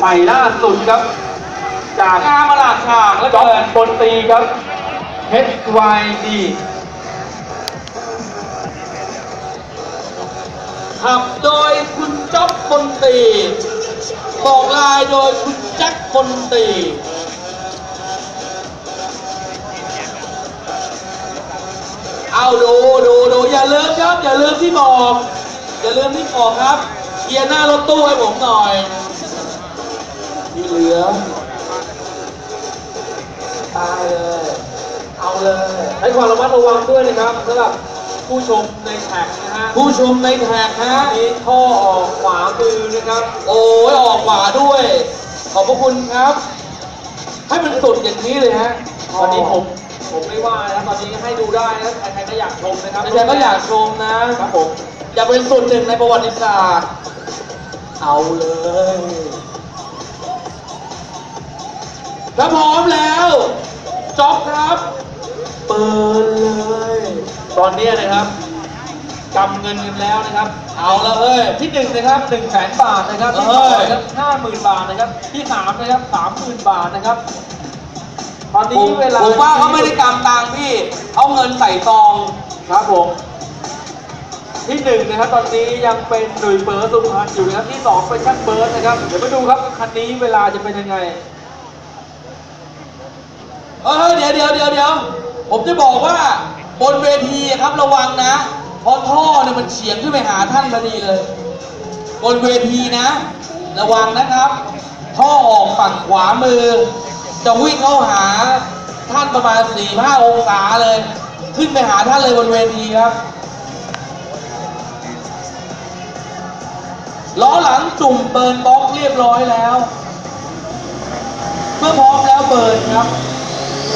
ใหม่ล่าสุดครับ จากงามมาหลากฉากแล้วจ็อบเกินบนตรีครับ HYD ขับโดยคุณจ๊อบคนตรีบอกลายโดยคุณแจ็คคนตรีเอาดูดูดูอย่าลืมครับ อย่าลืมที่บอก อย่าลืมที่บอกครับเคลียร์หน้ารถตู้ให้ผมหน่อยที่ เหลือตายเลย เอาเลย ให้ความระมัดระวังด้วยนะครับสำหรับผู้ชมในแท็กนะฮะผู้ชมในแท็กฮะ มีท่อออกขวามือนะครับ โอ้ยออกขวาด้วย ขอบพระคุณครับ ให้มันสุดอย่างนี้เลยฮะตอนนี้ผมผมไม่ว่านะครับตอนนี้ให้ดูได้นะใครๆก็อยากชมนะครับอาจารย์ก็อยากชมนะครับผม อยากเป็นส่วนหนึ่งในประวัติศาสตร์ เอาเลย ถ้าพร้อมแล้วจ็อบครับ เปิดเลย ตอนนี้นะครับกำเงินกันแล้วนะครับ เอาละเฮ้ย ที่หนึ่งนะครับหนึ่งแสนบาทนะครับที่สเอ้องยนะครับห้าหมื่นบาทนะครับ ที่สามนะครับสามหมื่นบาทนะครับ ตอนผนี้มเวลาผมว่าเขาไม่ได้กำตังค์พี่ เอาเงินใส่ซองครับผมที่หนึ่งนะครับตอนนี้ยังเป็นหนุ่ยเบิร์ดสุพรรณอยู่นะครับที่สองเป็นช่างเบิร์ดนะครับ เดี๋ยวมาดูครับคันนี้เวลาจะเป็นยังไง เออเดี๋ยวเดี๋ยวเดี๋ยวเดี๋ยวผมจะบอกว่าบนเวทีครับระวังนะเพราะท่อเนี่ยมันเฉียงขึ้นไปหาท่านพอดีเลย บนเวทีนะ ระวังนะครับ ท่อออกฝั่งขวามือ จะวิ่งเข้าหาท่านประมาณ4 5องศาเลย ขึ้นไปหาท่านเลยบนเวทีครับล้อหลังจุ่มเบิร์นบล็อกเรียบร้อยแล้ว เมื่อพร้อมแล้วเบิร์นครับ ม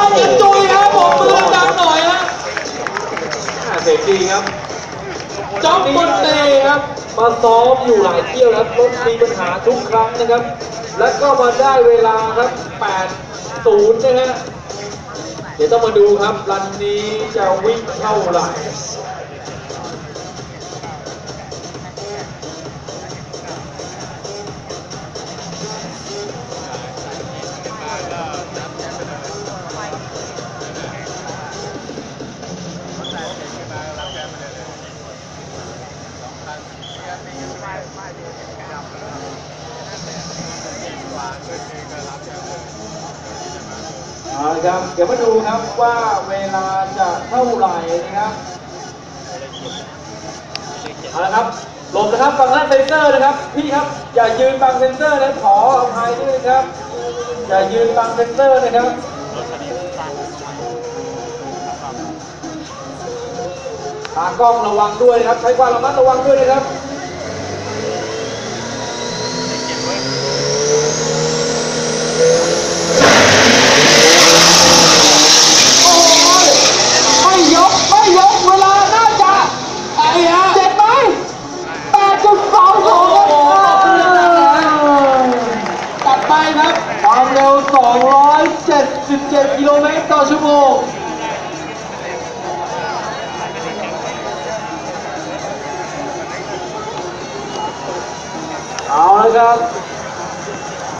าจิจุยครับผมมือดังๆหน่อยฮะเสียงดีครับจ๊อบบนเตะครับ มาซ้อมอยู่หลายเที่ยวครับรถมีปัญหาทุกครั้งนะครับ แล้วก็มาได้เวลาครับ8 0นะฮะ เดี๋ยวต้องมาดูครับ รันนี้จะวิ่งเท่าไหร่ เอาละครับเดี๋ยวมาดูครับว่าเวลาจะเท่าไหร่นะครับเอาละครับหลบนะครับฟังด้านเซนเซอร์นะครับ พี่ครับอย่ายืนบังเซนเซอร์นะขออภัยด้วยครับ อย่ายืนบังเซนเซอร์นะครับตากล้องระวังด้วยนะครับ ใช้ความระมัดระวังด้วยนะครับ ตัดไปครับความเร็ว 277 กิโลเมตรต่อชั่วโมงเอาละครับ